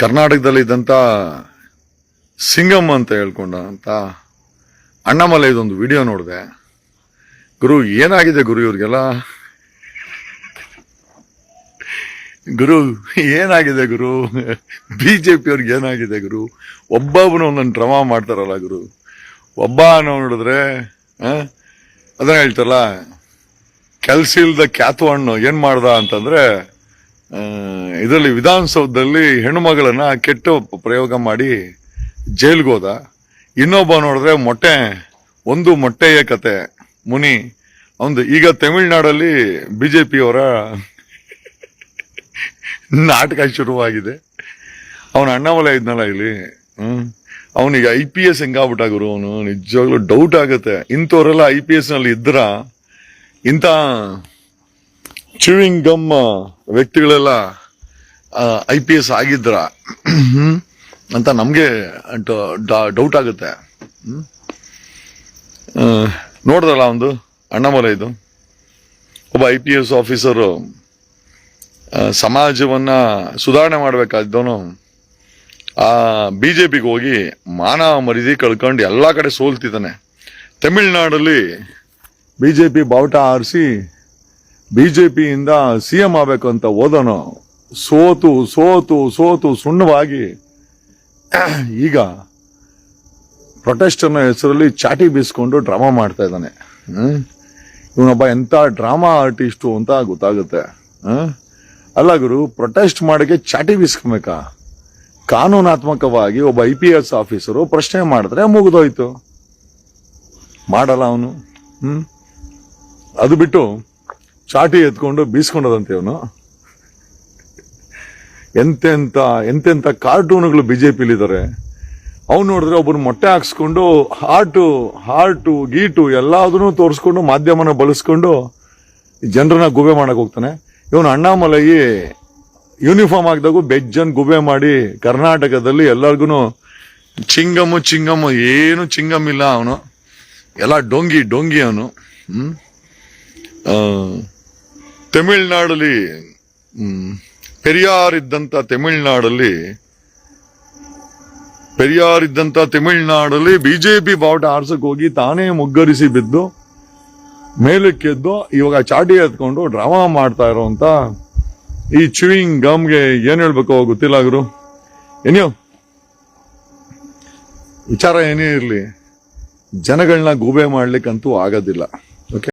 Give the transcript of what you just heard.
ಕರ್ನಾಟಕದಲ್ಲಿ ಇದ್ದಂತ ಸಿಂಗಮ್ ಅಂತ ಹೇಳ್ಕೊಂಡ ಅಂತ ಅಣ್ಣಾಮಲೈ ಇದೊಂದು ವಿಡಿಯೋ ನೋಡಿದೆ. ಗುರು, ಏನಾಗಿದೆ ಗುರು ಇವ್ರಿಗೆಲ್ಲ? ಗುರು, ಏನಾಗಿದೆ ಗುರು? ಬಿ ಜೆ ಪಿಯವ್ರಿಗೆ ಏನಾಗಿದೆ ಗುರು? ಒಬ್ಬೊಬ್ಬನು ಒಂದೊಂದು ಡ್ರಮಾ ಮಾಡ್ತಾರಲ್ಲ ಗುರು. ಒಬ್ಬ ಅನ್ನೋ ನೋಡಿದ್ರೆ ಅದನ್ನ ಹೇಳ್ತಾರಲ್ಲ, ಕೆಲ್ಸ ಇಲ್ದ ಕ್ಯಾತು ಹಣ್ಣು ಏನು ಮಾಡ್ದ ಅಂತಂದ್ರೆ ಇದರಲ್ಲಿ ವಿಧಾನಸೌಧದಲ್ಲಿ ಹೆಣ್ಣು ಮಗಳನ್ನ ಕೆಟ್ಟು ಪ್ರಯೋಗ ಮಾಡಿ ಜೈಲ್ಗೆ ಹೋದ. ಇನ್ನೊಬ್ಬ ನೋಡಿದ್ರೆ ಮೊಟ್ಟೆ, ಒಂದು ಮೊಟ್ಟೆಯ ಕತೆ. ಮುನಿ ಒಂದು ಈಗ ತಮಿಳ್ನಾಡಲ್ಲಿ ಪಿಯವರ ನಾಟಕ ಶುರುವಾಗಿದೆ. ಅವನ ಅಣ್ಣಾಮಲೈ ಇದ್ನಲ್ಲ ಇಲ್ಲಿ. ಹ್ಮ್. ಅವನಿಗೆ ಐ ಪಿ ಎಸ್ ಹೆಂಗಾಗ್ಬಿಟ್ಟ ಗುರು ಅವನು? ನಿಜವಾಗ್ಲೂ ಡೌಟ್ ಆಗುತ್ತೆ. ಇಂಥವರೆಲ್ಲ ಐ ಪಿ ಎಸ್ನಲ್ಲಿ ಇದ್ರ? ಇಂಥ ಚೂವಿಂಗ್ ಗಮ್ ವ್ಯಕ್ತಿಗಳೆಲ್ಲ ಐ ಪಿ ಎಸ್ ಆಗಿದ್ರ? ಅಂತ ನಮಗೆ ಡೌಟ್ ಆಗುತ್ತೆ. ನೋಡಿದ್ರಲ್ಲ ಒಂದು ಅಣ್ಣಮಲ ಇದು. ಒಬ್ಬ ಐ ಪಿ ಎಸ್ ಆಫೀಸರು ಸಮಾಜವನ್ನು ಸುಧಾರಣೆ ಮಾಡ್ಬೇಕಾದ್ದವನು, ಆ ಬಿ ಜೆ ಪಿಗೆ ಹೋಗಿ ಮಾನ ಮರಿದಿ ಕಳ್ಕೊಂಡು ಎಲ್ಲಾ ಕಡೆ ಸೋಲ್ತಿದ್ದಾನೆ. ತಮಿಳ್ನಾಡಲ್ಲಿ ಬಿಜೆಪಿ ಬಾವುಟ ಆರಿಸಿ ಬಿಜೆಪಿಯಿಂದ ಸಿ ಎಂ ಆಗಬೇಕು ಅಂತ ಓದೋಣ. ಸೋತು ಸೋತು ಸೋತು ಸುಣ್ಣವಾಗಿ. ಈಗ ಪ್ರೊಟೆಸ್ಟ್ ಅನ್ನೋ ಹೆಸರಲ್ಲಿ ಚಾಟಿ ಬೀಸ್ಕೊಂಡು ಡ್ರಾಮಾ ಮಾಡ್ತಾ ಇದ್ದಾನೆ? ಇವನೊಬ್ಬ ಎಂತ ಡ್ರಾಮಾ ಆರ್ಟಿಸ್ಟು ಅಂತ ಗೊತ್ತಾಗುತ್ತೆ? ಅಲ್ಲ ಗುರು ಪ್ರೊಟೆಸ್ಟ್ ಮಾಡಕ್ಕೆ ಚಾಟಿ ಬೀಸ್ಕೊಬೇಕಾ? ಕಾನೂನಾತ್ಮಕವಾಗಿ ಒಬ್ಬ ಐ ಪಿ ಎಸ್ ಆಫೀಸರು ಪ್ರಶ್ನೆ ಮಾಡಿದ್ರೆ ಮುಗಿದೋಯ್ತು. ಮಾಡಲ್ಲ ಅವನು. ಹ್ಞೂ ಅದು ಬಿಟ್ಟು ಚಾಟಿ ಎತ್ಕೊಂಡು ಬೀಸ್ಕೊಂಡದಂತೆ ಅವನು ಎಂತೆಂತ ಎಂತೆಂತ ಕಾರ್ಟೂನ್ಗಳು ಜೆ ಪಿಲಿದ್ದಾರೆ ಅವ್ನು ನೋಡಿದ್ರೆ ಒಬ್ಬರು ಮೊಟ್ಟೆ ಹಾಕ್ಸ್ಕೊಂಡು ಹಾರ್ಟು ಹಾರ್ಟು ಗೀಟು ಎಲ್ಲದನ್ನು ತೋರಿಸ್ಕೊಂಡು ಮಾಧ್ಯಮನ ಬಳಸ್ಕೊಂಡು ಜನರನ್ನ ಗುಬೆ ಮಾಡಕ್ ಹೋಗ್ತಾನೆ. ಇವನು ಅಣ್ಣಾಮಲೈ ಯೂನಿಫಾರ್ಮ್ ಹಾಕಿದಾಗೂ ಬೆಜ್ಜನ್ ಗುಬೆ ಮಾಡಿ ಕರ್ನಾಟಕದಲ್ಲಿ ಎಲ್ಲರಿಗೂ ಚಿಂಗಮ್ಮು ಚಿಂಗಮ್ಮು ಏನು ಚಿಂಗಮ್ ಇಲ್ಲ ಅವನು. ಎಲ್ಲ ಡೊಂಗಿ ಡೊಂಗಿ ಅವನು. ಆ, ತಮಿಳ್ನಾಡಲ್ಲಿ ಪೆರಿಯಾರ್ ಇದ್ದಂತ ತಮಿಳ್ನಾಡಲ್ಲಿ ಪೆರಿಯಾರ್ ಇದ್ದಂತ ತಮಿಳ್ನಾಡಲ್ಲಿ ಬಿಜೆಪಿ ಬಾವುಟ ಆರ್ಸಕ್ ಹೋಗಿ ತಾನೇ ಮುಗ್ಗರಿಸಿ ಬಿದ್ದು ಮೇಲಕ್ಕೆದ್ದು ಇವಾಗ ಚಾಟಿ ಎತ್ಕೊಂಡು ಡ್ರಾಮಾ ಮಾಡ್ತಾ ಇರೋಂತ ಈ ಚೂಯಿಂಗ್ ಗಮ್ಗೆ ಏನ್ ಹೇಳ್ಬೇಕು ಗೊತ್ತಿಲ್ಲ ಗುರು. ಏನೋ ವಿಚಾರ ಏನೇ ಇರಲಿ ಜನಗಳನ್ನ ಗೂಬೆ ಮಾಡ್ಲಿಕ್ಕಂತೂ ಆಗೋದಿಲ್ಲ.